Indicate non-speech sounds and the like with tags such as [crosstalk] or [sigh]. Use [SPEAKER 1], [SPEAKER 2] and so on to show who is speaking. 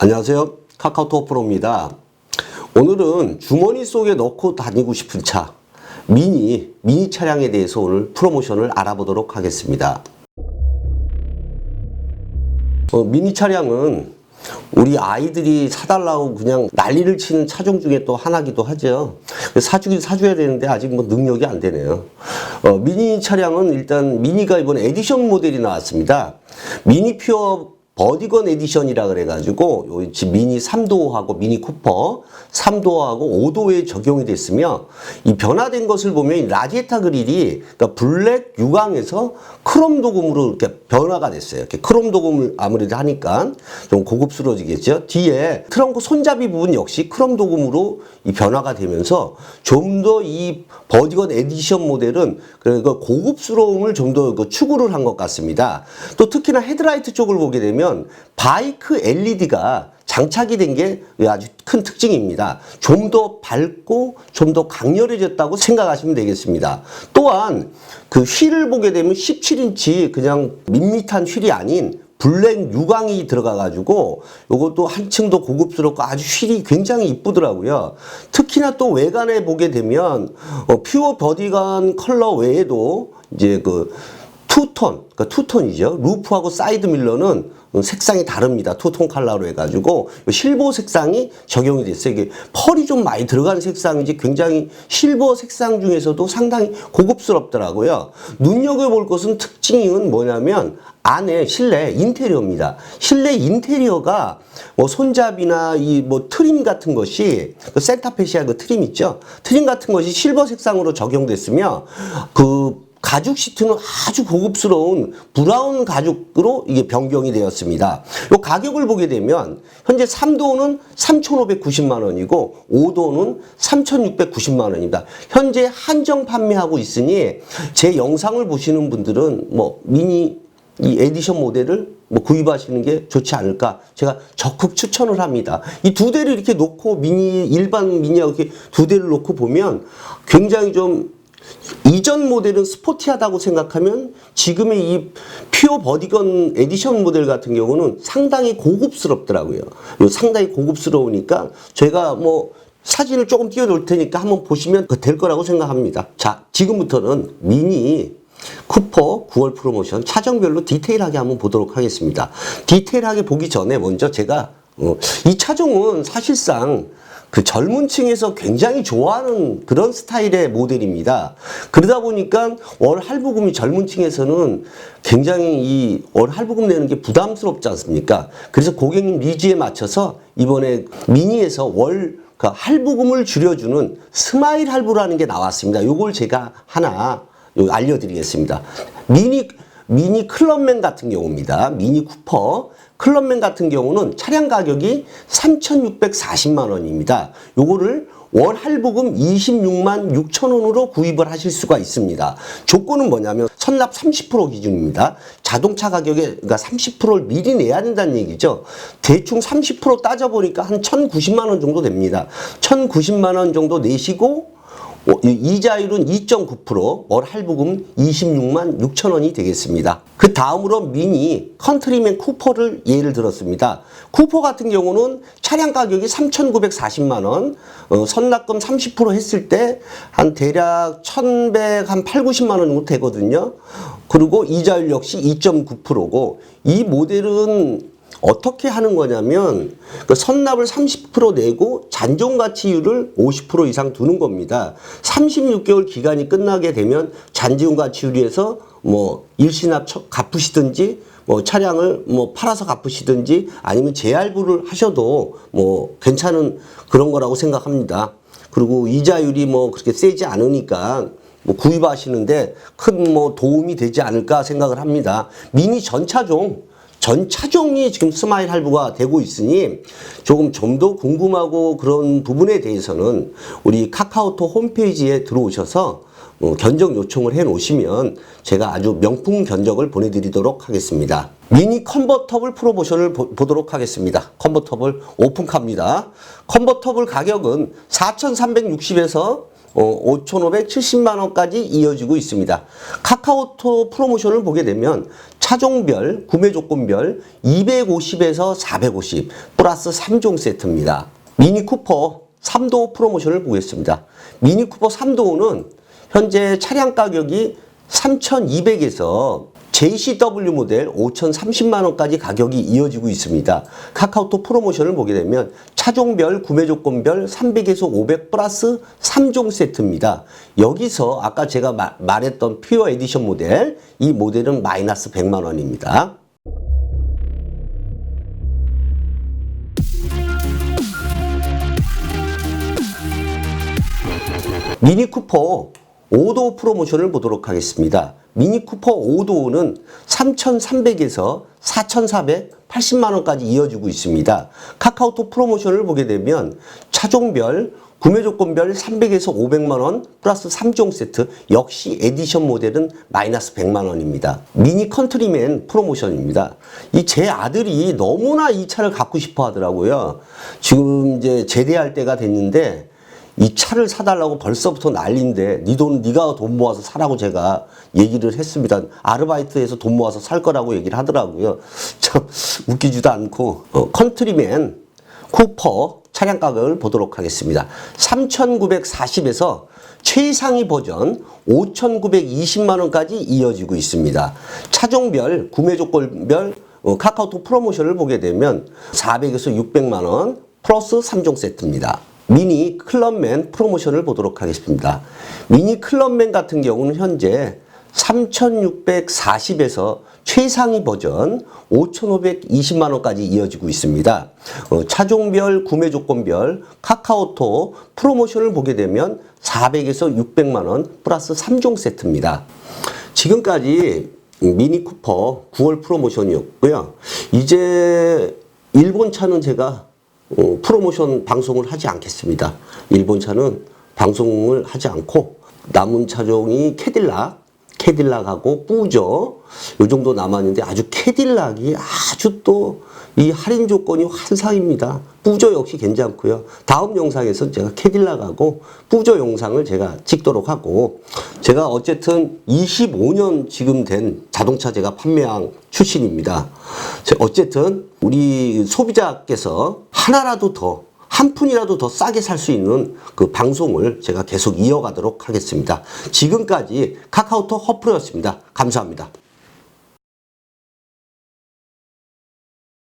[SPEAKER 1] 안녕하세요. 카카오톡 프로입니다. 오늘은 주머니 속에 넣고 다니고 싶은 차, 미니, 미니 차량에 대해서 오늘 프로모션을 알아보도록 하겠습니다. 어, 미니 차량은 우리 아이들이 사달라고 그냥 난리를 치는 차종 중에 또 하나기도 하죠. 사주긴 사줘야 되는데 아직 뭐 능력이 안 되네요. 어, 미니 차량은 일단 미니가 이번 에디션 모델이 나왔습니다. 미니 퓨어 버디건 에디션이라 그래가지고 요 지- 미니 3도하고 미니 쿠퍼 3도하고 5도에 적용이 됐으며 이 변화된 것을 보면 이 라디에타 그릴이 그러니까 블랙 유광에서 크롬 도금으로 이렇게 변화가 됐어요. 이렇게 크롬 도금을 아무래도 하니까 좀 고급스러워지겠죠. 뒤에 트렁크 손잡이 부분 역시 크롬 도금으로 이 변화가 되면서 좀 더 이 버디건 에디션 모델은 그러니까 고급스러움을 좀 더 추구를 한 것 같습니다. 또 특히나 헤드라이트 쪽을 보게 되면 바이크 LED가 장착이 된 게 아주 큰 특징입니다. 좀 더 밝고 좀 더 강렬해졌다고 생각하시면 되겠습니다. 또한 그 휠을 보게 되면 17인치 그냥 밋밋한 휠이 아닌 블랙 유광이 들어가 가지고 요것도 한층 더 고급스럽고 아주 휠이 굉장히 이쁘더라고요. 특히나 또 외관에 보게 되면 어, 퓨어 버디건 컬러 외에도 이제 그 투톤, 그러니까 투톤이죠. 루프하고 사이드 밀러는 색상이 다릅니다. 투톤 컬러로 해가지고 실버 색상이 적용이 됐어요. 이게 펄이 좀 많이 들어간 색상인지 굉장히 실버 색상 중에서도 상당히 고급스럽더라고요. 눈여겨볼 것은 특징은 뭐냐면 안에 실내 인테리어입니다. 실내 인테리어가 뭐 손잡이나 이 뭐 트림 같은 것이 그 센터페시아 그 트림 있죠. 트림 같은 것이 실버 색상으로 적용됐으며 그 가죽 시트는 아주 고급스러운 브라운 가죽으로 이게 변경이 되었습니다. 요 가격을 보게 되면 현재 3도는 3,590만 원이고 5도는 3,690만 원입니다. 현재 한정 판매하고 있으니 제 영상을 보시는 분들은 뭐 미니 이 에디션 모델을 뭐 구입하시는 게 좋지 않을까 제가 적극 추천을 합니다. 이 두 대를 이렇게 놓고 미니 일반 미니하고 이렇게 두 대를 놓고 보면 굉장히 좀 이전 모델은 스포티하다고 생각하면 지금의 이 퓨어 버디건 에디션 모델 같은 경우는 상당히 고급스럽더라고요. 요 상당히 고급스러우니까 제가 뭐 사진을 조금 띄워놓을 테니까 한번 보시면 그될 거라고 생각합니다. 자, 지금부터는 미니 쿠퍼 9월 프로모션 차종별로 디테일하게 한번 보도록 하겠습니다. 디테일하게 보기 전에 먼저 제가 어, 이 차종은 사실상 그 젊은 층에서 굉장히 좋아하는 그런 스타일의 모델입니다. 그러다 보니까 월 할부금이 젊은 층에서는 굉장히 이 월 할부금 내는 게 부담스럽지 않습니까? 그래서 고객님 니즈에 맞춰서 이번에 미니에서 월그 할부금을 줄여주는 스마일 할부라는 게 나왔습니다. 요걸 제가 하나 요 알려드리겠습니다. 미니 미니 클럽맨 같은 경우입니다. 미니 쿠퍼 클럽맨 같은 경우는 차량 가격이 3,640만 원입니다. 요거를 월 할부금 26만 6천 원으로 구입을 하실 수가 있습니다. 조건은 뭐냐면 선납 30% 기준입니다. 자동차 가격에 그러니까 30%를 미리 내야 된다는 얘기죠. 대충 30% 따져보니까 한 1,090만 원 정도 됩니다. 1,090만 원 정도 내시고 어, 이 이자율은 2.9%, 월 할부금 26만 6천 원이 되겠습니다. 그 다음으로 미니 컨트리맨 쿠퍼를 예를 들었습니다. 쿠퍼 같은 경우는 차량 가격이 3,940만 원, 어, 선납금 30% 했을 때 한 대략 1,100, 한 8, 90만 원 정도 되거든요. 그리고 이자율 역시 2.9%고 이 모델은 어떻게 하는 거냐면 그 선납을 30% 내고 잔존 가치율을 50% 이상 두는 겁니다. 36개월 기간이 끝나게 되면 잔존 가치율에서 뭐 일시납 처- 갚으시든지 뭐 차량을 뭐 팔아서 갚으시든지 아니면 재할부를 하셔도 뭐 괜찮은 그런 거라고 생각합니다. 그리고 이자율이 뭐 그렇게 세지 않으니까 뭐 구입하시는데 큰 뭐 도움이 되지 않을까 생각을 합니다. 미니 전차종 전 차종이 지금 스마일 할부가 되고 있으니 조금 좀 더 궁금하고 그런 부분에 대해서는 우리 카카오톡 홈페이지에 들어오셔서 어, 견적 요청을 해 놓으시면 제가 아주 명품 견적을 보내드리도록 하겠습니다. 미니 컨버터블 프로모션을 보, 보도록 하겠습니다. 컨버터블 오픈카입니다. 컨버터블 가격은 4,360에서 어, 5,570만 원까지 이어지고 있습니다. 카카오톡 프로모션을 보게 되면 차종별, 구매 조건별 250에서 450 플러스 3종 세트입니다. 미니 쿠퍼 3도 프로모션을 보겠습니다. 미니 쿠퍼 3도는 현재 차량 가격이 3,200에서 JCW 모델 5,030만 원까지 가격이 이어지고 있습니다. 카카오톡 프로모션을 보게 되면 차종별, 구매 조건별 300에서 500 플러스 3종 세트입니다. 여기서 아까 제가 마- 말했던 퓨어 에디션 모델, 이 모델은 마이너스 100만 원입니다. 미니 쿠퍼 5도 프로모션을 보도록 하겠습니다. 미니 쿠퍼 5도는 3,300에서 4,480만 원까지 이어지고 있습니다. 카카오톡 프로모션을 보게 되면 차종별 구매 조건별 300에서 500만 원 플러스 3종 세트 역시 에디션 모델은 마이너스 100만 원입니다. 미니 컨트리맨 프로모션입니다. 이 제 아들이 너무나 이 차를 갖고 싶어 하더라고요. 지금 이제 제대할 때가 됐는데 이 차를 사달라고 벌써부터 난리인데 네 돈 네가 돈 모아서 사라고 제가 얘기를 했습니다. 아르바이트해서 돈 모아서 살 거라고 얘기를 하더라고요. [laughs] 참 웃기지도 않고 어, 컨트리맨 쿠퍼 차량 가격을 보도록 하겠습니다. 3,940에서 최상위 버전 5,920만 원까지 이어지고 있습니다. 차종별 구매 조건별 어, 카카오톡 프로모션을 보게 되면 400에서 600만 원 플러스 3종 세트입니다. 미니 클럽맨 프로모션을 보도록 하겠습니다. 미니 클럽맨 같은 경우는 현재 3640에서 최상위 버전 5520만 원까지 이어지고 있습니다. 어, 차종별 구매 조건별 카카오톡 프로모션을 보게 되면 400에서 600만 원 플러스 3종 세트입니다. 지금까지 미니 쿠퍼 9월 프로모션이었고요. 이제 일본 차는 제가 어, 프로모션 방송을 하지 않겠습니다. 일본 차는 방송을 하지 않고 남은 차종이 캐딜락, 캐딜락하고 뿌저 요 정도 남았는데 아주 캐딜락이 아주 또 이 할인 조건이 환상입니다. 뿌저 역시 괜찮고요. 다음 영상에서 제가 캐딜락하고 뿌저 영상을 제가 찍도록 하고 제가 어쨌든 25년 지금 된 자동차 제가 판매한 출신입니다. 제- 어쨌든 우리 소비자께서 하나라도 더 한 푼이라도 더 싸게 살 수 있는 그 방송을 제가 계속 이어가도록 하겠습니다. 지금까지 카카오톡 허프로였습니다. 감사합니다.